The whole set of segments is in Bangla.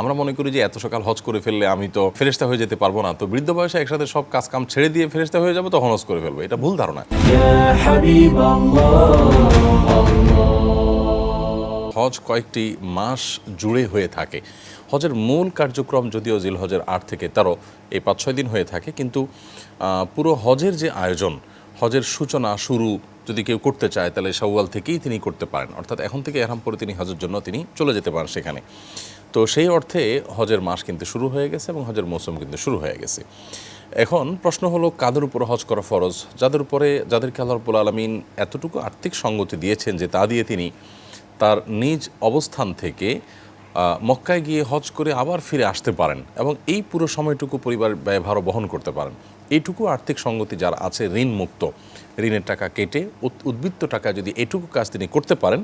আমরা মনে করি যে এত সকাল হজ করে ফেললে আমি তো ফেরেস্তা হয়ে যেতে পারব না। তো বৃদ্ধ বয়সে একসাথে সব কাজ কাম ছেড়ে দিয়ে ফেরেস্তা হয়ে যাব, তখন হজ করে ফেলব। এটা ভুল ধারণা। হজ কয়েকটি মাস জুড়ে হয়ে থাকে। হজের মূল কার্যক্রম যদিও জিল হজের আট থেকে তেরো এই পাঁচ ছয় দিন হয়ে থাকে, কিন্তু পুরো হজের যে আয়োজন, হজের সূচনা শুরু যদি কেউ করতে চায়, তাহলে সাউয়াল থেকেই তিনি করতে পারেন। অর্থাৎ এখন থেকে এরামপুরে তিনি হজের জন্য তিনি চলে যেতে পারেন সেখানে। তো সেই অর্থে হজের মাস কিন্তু শুরু হয়ে গেছে এবং হজের মৌসুম কিন্তু শুরু হয়ে গেছে। এখন প্রশ্ন হলো, কাদের উপর হজ করা ফরজ? যাদের উপরে, যাদেরকে আল্লাহ রব্বুল আলমিন এতটুকু আর্থিক সঙ্গতি দিয়েছেন যে তা দিয়ে তিনি তার নিজ অবস্থান থেকে মক্কায় গিয়ে হজ করে আবার ফিরে আসতে পারেন এবং এই পুরো সময়টুকু পরিবার ব্যয়ভারও বহন করতে পারেন। এইটুকু আর্থিক সঙ্গতি যার আছে ঋণ মুক্ত ঋণের টাকা কেটে উদ্বৃত্ত টাকা যদি এটুকু কাজ তিনি করতে পারেন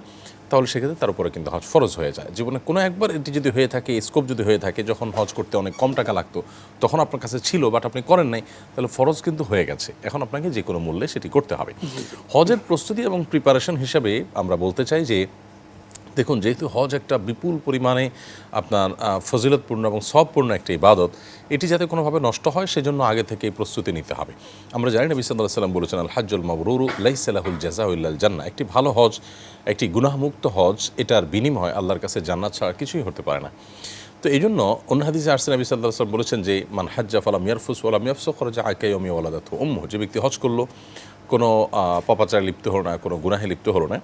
তাহলে সেক্ষেত্রে তার উপরে কিন্তু হজ ফরজ হয়ে যায়। জীবনে কোনো একবার এটি যদি হয়ে থাকে স্কোপ যদি হয়ে থাকে যখন হজ করতে অনেক কম টাকা লাগতো তখন আপনার কাছে ছিল বাট আপনি করেন নাই তাহলে ফরজ কিন্তু হয়ে গেছে। এখন আপনাকে যে কোনো মূল্যে সেটি করতে হবে। হজের প্রস্তুতি এবং প্রিপারেশন হিসাবে আমরা বলতে চাই যে দেখুন, যেহেতু হজ একটা বিপুল পরিমাণে আপনার ফজিলতপূর্ণ এবং সবপূর্ণ একটা ইবাদত, এটি যাতে কোনোভাবে নষ্ট হয়, সেজন্য আগে থেকে প্রস্তুতি নিতে হবে। আমরা জানি না বিসাল্লাহ সাল্লাম বলেছেন আল হাজ্জুল মাবরুরু লাইসালাহুল জাজাউল্লাল জান্না একটি ভালো হজ, একটি গুনাহমুক্ত হজ, এটার বিনিময় আল্লাহর কাছে জান্নাত ছাড়া কিছুই হতে পারে না। তো এই জন্য অন্য হাদিসে আরসেন নবী সাল্লাহ বলেছেন যে, মান হাজ্জা ফালাম ইয়ারফুস ওয়ালাম ইয়াফসো খরচা আকাই অমি ওয়ালাদাত উম্মু যে ব্যক্তি হজ করল, কোনো পাপাচারে লিপ্ত হলো না, কোনো গুনাহে লিপ্ত হলো না।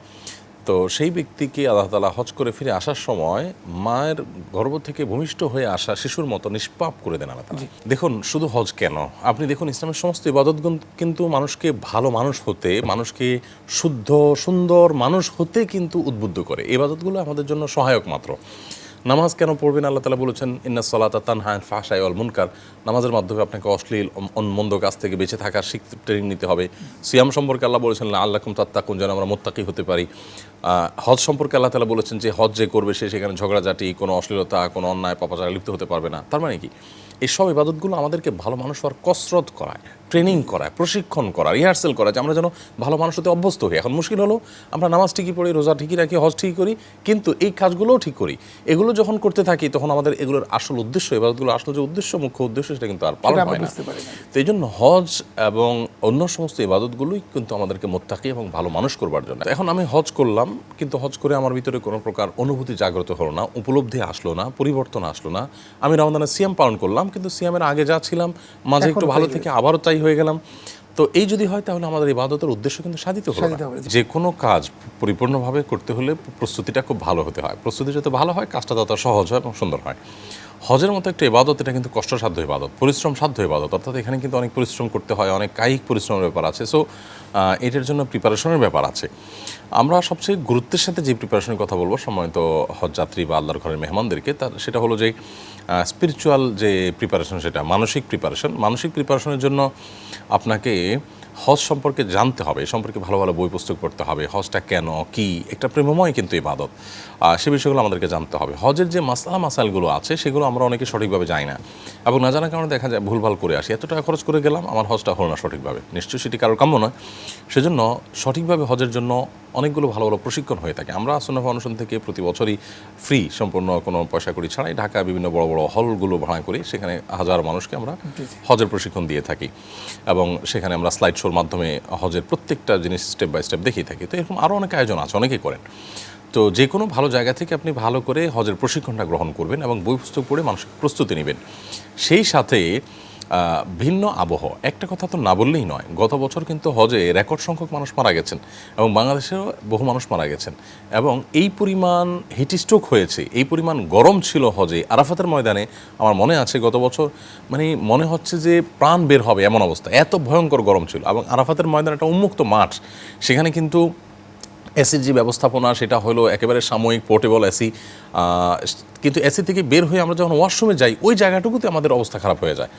তো সেই ব্যক্তিকে আল্লাহ তালা হজ করে ফিরে আসার সময় মায়ের গর্ভ থেকে ভূমিষ্ঠ হয়ে আসা শিশুর মতো নিষ্পাপ করে দেন আল্লাহ তালা দেখুন শুধু হজ কেন? আপনি দেখুন ইসলামের সমস্ত ইবাদতগুণ কিন্তু মানুষকে ভালো মানুষ হতে মানুষকে শুদ্ধ সুন্দর মানুষ হতে কিন্তু উদ্বুদ্ধ করে। ইবাদতগুলো আমাদের জন্য সহায়ক মাত্র। নামাজ কেন পড়বেন? আল্লাহ তালা বলেছেন ইন্না সলাতা তানহা ফাশাই অল মুনকার। নামাজের মাধ্যমে আপনাকে অশ্লীল মন্দ কাছ থেকে বেঁচে থাকার শিখ ট্রেনিং নিতে হবে। সিয়াম সম্পর্কে আল্লাহ বলেছেন আল্লাহ কুম তাত্তাকুন যেন আমরা মোত্তাকি হতে পারি। হজ সম্পর্কে আল্লাহ তালা বলেছেন যে, হজ যে করবে সে সেখানে ঝগড়াঝাটি, কোনো অশ্লীলতা, কোনো অন্যায়, পাপাচারা লিপ্ত হতে পারবে না। তার মানে কি? এই সব ইবাদতগুলো আমাদেরকে ভালো মানুষ হওয়ার কসরত করায় ট্রেনিং করায় প্রশিক্ষণ করায় রিহার্সেল করায় যে আমরা যেন ভালো মানুষ হতে অভ্যস্ত হই। এখন মুশকিল হলো আমরা নামাজ ঠিকই পড়ি রোজা ঠিকই রাখি হজ ঠিকই করি কিন্তু এই কাজগুলোও ঠিক করি। এগুলো যখন করতে থাকি তখন আমাদের এগুলোর আসল উদ্দেশ্য ইবাদতগুলো আসল যে উদ্দেশ্য মুখ্য উদ্দেশ্য সেটা কিন্তু আর পালন হয় না। পারি তো এই জন্য হজ এবং অন্য সমস্ত ইবাদতগুলোই কিন্তু আমাদেরকে মোত্তাকি এবং ভালো মানুষ করবার জন্য। এখন আমি হজ করলাম কিন্তু হজ করে আমার ভিতরে কোনো প্রকার অনুভূতি জাগ্রত হলো না উপলব্ধি আসলো না পরিবর্তন আসলো না। আমি রমজানের সিয়াম পালন করলাম কিন্তু সিয়ামের আগে যা ছিলাম মাঝে একটু ভালো থেকে আবারও তাই হয়ে গেলাম। তো এই যদি হয় তাহলে আমাদের ইবাদতের উদ্দেশ্য কিন্তু সাধিত হবে। যে কোনো কাজ পরিপূর্ণভাবে করতে হলে প্রস্তুতিটা খুব ভালো হতে হয়। প্রস্তুতি যত ভালো হয় কাজটা তত সহজ হয় এবং সুন্দর হয়। হজের মতো একটা ইবাদত, এটা কিন্তু কষ্টসাধ্য ইবাদত পরিশ্রম সাধ্য ইবাদত। অর্থাৎ এখানে কিন্তু অনেক পরিশ্রম করতে হয়, অনেক কায়িক পরিশ্রমের ব্যাপার আছে। সো এটার জন্য প্রিপারেশনের ব্যাপার আছে। আমরা সবচেয়ে গুরুত্বের সাথে যে প্রিপারেশনের কথা বলব, সম্মানিত হজযাত্রী বা আল্লাহর ঘরের মেহমানদেরকে, তার সেটা হলো যে স্পিরিচুয়াল যে প্রিপারেশন সেটা মানসিক প্রিপারেশন মানসিক প্রিপারেশনের জন্য আপনাকে হজ সম্পর্কে জানতে হবে সম্পর্কে ভালো ভালো বই পুস্তক পড়তে হবে, হজটা কেন, কি, একটা প্রেমময় কিন্তু ইবাদত। সে বিষয়গুলো আমাদেরকে জানতে হবে। হজের যে মাসালা মাসালগুলো আছে, সেগুলো আমরা অনেকে সঠিকভাবে যাই না। এবং না জানার কারণে দেখা যায় ভুলভাল করে আসি। এত টাকা খরচ করে গেলাম, আমার হজটা হলো না সঠিকভাবে। নিশ্চয়ই সেটি কারোর কাম্য নয়। সেজন্য সঠিকভাবে হজের জন্য অনেকগুলো ভালো ভালো প্রশিক্ষণ হয়ে থাকে। আমরা আসন্ন ফাউন্ডেশন থেকে প্রতি বছরই ফ্রি সম্পূর্ণ কোনো পয়সা করি ছাড়াই ঢাকা বিভিন্ন বড় বড় হলগুলো ভাড়া করি। সেখানে হাজার মানুষকে আমরা হজের প্রশিক্ষণ দিয়ে থাকি এবং সেখানে আমরা স্লাইড শোর মাধ্যমে হজের প্রত্যেকটা জিনিস স্টেপ বাই স্টেপ দেখিয়ে থাকি। তো এরকম আরও অনেক আয়োজন আছে অনেকেই করেন। তো যে কোনো ভালো জায়গা থেকে আপনি ভালো করে হজের প্রশিক্ষণটা গ্রহণ করবেন এবং বই পুস্তক পড়ে মানসিক প্রস্তুতি নেবেন। সেই সাথে ভিন্ন আবহ। একটা কথা তো না বললেই নয়, গত বছর কিন্তু হজে রেকর্ড সংখ্যক মানুষ মারা গেছেন এবং বাংলাদেশেও বহু মানুষ মারা গেছেন। এবং এই পরিমাণ হিটিস্ট্রোক হয়েছে, এই পরিমাণ গরম ছিল হজে, আরাফাতের ময়দানে আমার মনে আছে গত বছর মানে মনে হচ্ছে যে প্রাণ বের হবে এমন অবস্থা, এত ভয়ঙ্কর গরম ছিল। এবং আরাফাতের ময়দান একটা উন্মুক্ত মাঠ, সেখানে কিন্তু এসির যে ব্যবস্থাপনা সেটা হলো একেবারে সাময়িক পোর্টেবল এসি কিন্তু এসি থেকে বের হয়ে আমরা যখন ওয়াশরুমে যাই ওই জায়গাটুকুতে আমাদের অবস্থা খারাপ হয়ে যায়।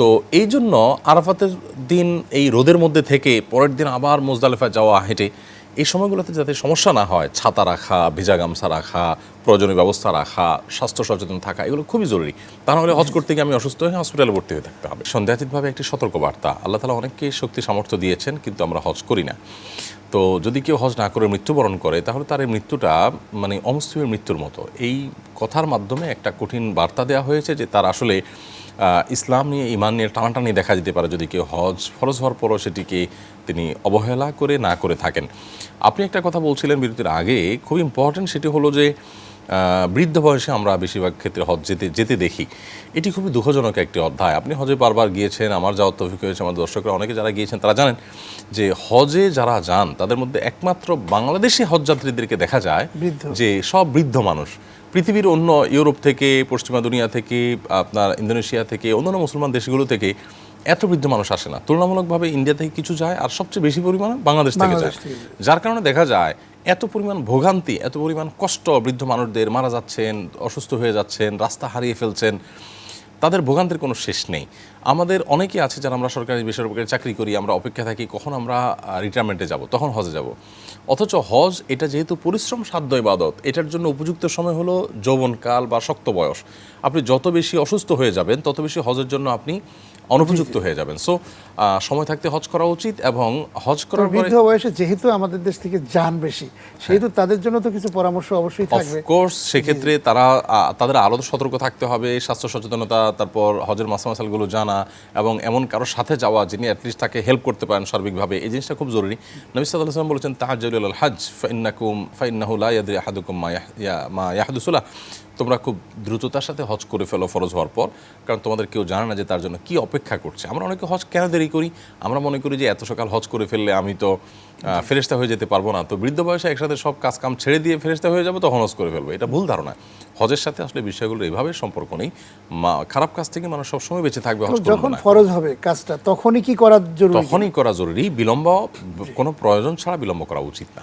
তো এই জন্য আরাফাতের দিন এই রোদের মধ্যে থেকে পরের দিন আবার মোজদালেফা যাওয়া হেঁটে এই সময়গুলোতে যাতে সমস্যা না হয় ছাতা রাখা ভেজা গামছা রাখা প্রয়োজনীয় ব্যবস্থা রাখা স্বাস্থ্য সচেতন থাকা এগুলো খুবই জরুরি। তা নাহলে হজ করতে গিয়ে আমি অসুস্থ হয়ে হসপিটালে ভর্তি হয়ে থাকতে হবে। সন্দেহাতীতভাবে একটি সতর্কবার্তা। আল্লাহ তালা অনেককে শক্তি সামর্থ্য দিয়েছেন কিন্তু আমরা হজ করি না। তো যদি কেউ হজ না করে মৃত্যুবরণ করে, তাহলে তার এই মৃত্যুটা মানে অমুসলিমের মৃত্যুর মতো। এই কথার মাধ্যমে একটা কঠিন বার্তা দেওয়া হয়েছে যে তার আসলে ইসলাম নিয়ে, ইমান নিয়ে টানাটানি দেখা যেতে পারে যদি কেউ হজ, ফরজ হওয়ার পরও সেটিকে তিনি অবহেলা করে না করে থাকেন। আপনি একটা কথা বলছিলেন বিরতির আগে, খুব ইম্পর্টেন্ট সেটি হলো যে বৃদ্ধ বয়সে আমরা বেশিরভাগ ক্ষেত্রে হজ যেতে যেতে দেখি। এটি খুবই দুঃখজনক একটি অধ্যায়। আপনি হজে বারবার গিয়েছেন আমার যাওয়ার তৌফিক হয়েছে আমার দর্শকরা অনেকে যারা গিয়েছেন তারা জানেন যে হজে যারা যান তাদের মধ্যে একমাত্র বাংলাদেশি হজযাত্রীদেরকে দেখা যায় বৃদ্ধ। যে সব বৃদ্ধ মানুষ। পৃথিবীর অন্য ইউরোপ থেকে পশ্চিমা দুনিয়া থেকে আপনার ইন্দোনেশিয়া থেকে অন্যান্য মুসলমান দেশগুলো থেকে এত বৃদ্ধ মানুষ আসে না। তুলনামূলকভাবে ইন্ডিয়া থেকে কিছু যায় আর সবচেয়ে বেশি পরিমাণে বাংলাদেশ থেকে যায়। যার কারণে দেখা যায় এত পরিমাণ ভোগান্তি, এত পরিমাণ কষ্ট বৃদ্ধ মানুষদের, মারা যাচ্ছেন, অসুস্থ হয়ে যাচ্ছেন, রাস্তা হারিয়ে ফেলছেন, তাদের ভোগান্তির কোনো শেষ নেই। আমাদের অনেকেই আছে যারা আমরা সরকারি বেসরকারি চাকরি করি, আমরা অপেক্ষা থাকি কখন আমরা রিটায়ারমেন্টে যাব, তখন হজে যাব। অথচ হজ, এটা যেহেতু পরিশ্রম সাধ্য ইবাদত, এটার জন্য উপযুক্ত সময় হলো যৌবনকাল বা শক্ত বয়স। আপনি যত বেশি অসুস্থ হয়ে যাবেন, তত বেশি হজের জন্য আপনি অনুপযুক্ত হয়ে যাবেন। সো সময় থাকতে হজ করা উচিত এবং হজ করার বৃদ্ধ বয়সে যেহেতু আমাদের দেশ থেকে যান বেশি সেহেতু তাদের জন্য তো কিছু পরামর্শ অবশ্যই থাকবে। অফকোর্স সেক্ষেত্রে তারা তাদের আরও সতর্ক থাকতে হবে স্বাস্থ্য সচেতনতা তারপর হজের মাসা মাসালগুলো জানা এবং এমন কারোর সাথে যাওয়া যিনি অ্যাটলিস্ট তাকে হেল্প করতে পারেন সার্বিকভাবে এই জিনিসটা খুব জরুরি। নবী সাল্লাহ সাল্লাম বলেছেন তাহাজুল আল হজ ফাইন্নাকুম ফাইন্নাহু লা ইয়াদরি আহাদুকুম মা ইয়াহদুসুলা তোমরা খুব দ্রুততার সাথে হজ করে ফেলো ফরজ হওয়ার পর কারণ তোমাদের কেউ জানে না যে তার জন্য কি অপেক্ষা করছে। আমরা অনেকে হজ কেন দেরি করি? আমরা মনে করি যে এত সকাল হজ করে ফেললে আমি তো আহ, ফেরেশতা হয়ে যেতে পারব না। তো বৃদ্ধ বয়সে একসাথে সব কাজ কাম ছেড়ে দিয়ে ফেরেশতা হয়ে যাব তখন হজ করে ফেলব। এটা ভুল ধারণা। হজের সাথে আসলে বিষয়গুলো এইভাবে সম্পর্ক নেই। মা- খারাপ কাজ থেকে মানুষ সবসময় বেঁচে থাকবে হজ যখন ফরজ হবে কাজটা তখনই কি করা জরুরি? তখনই করা জরুরি। বিলম্ব কোনো প্রয়োজন ছাড়া বিলম্ব করা উচিত না।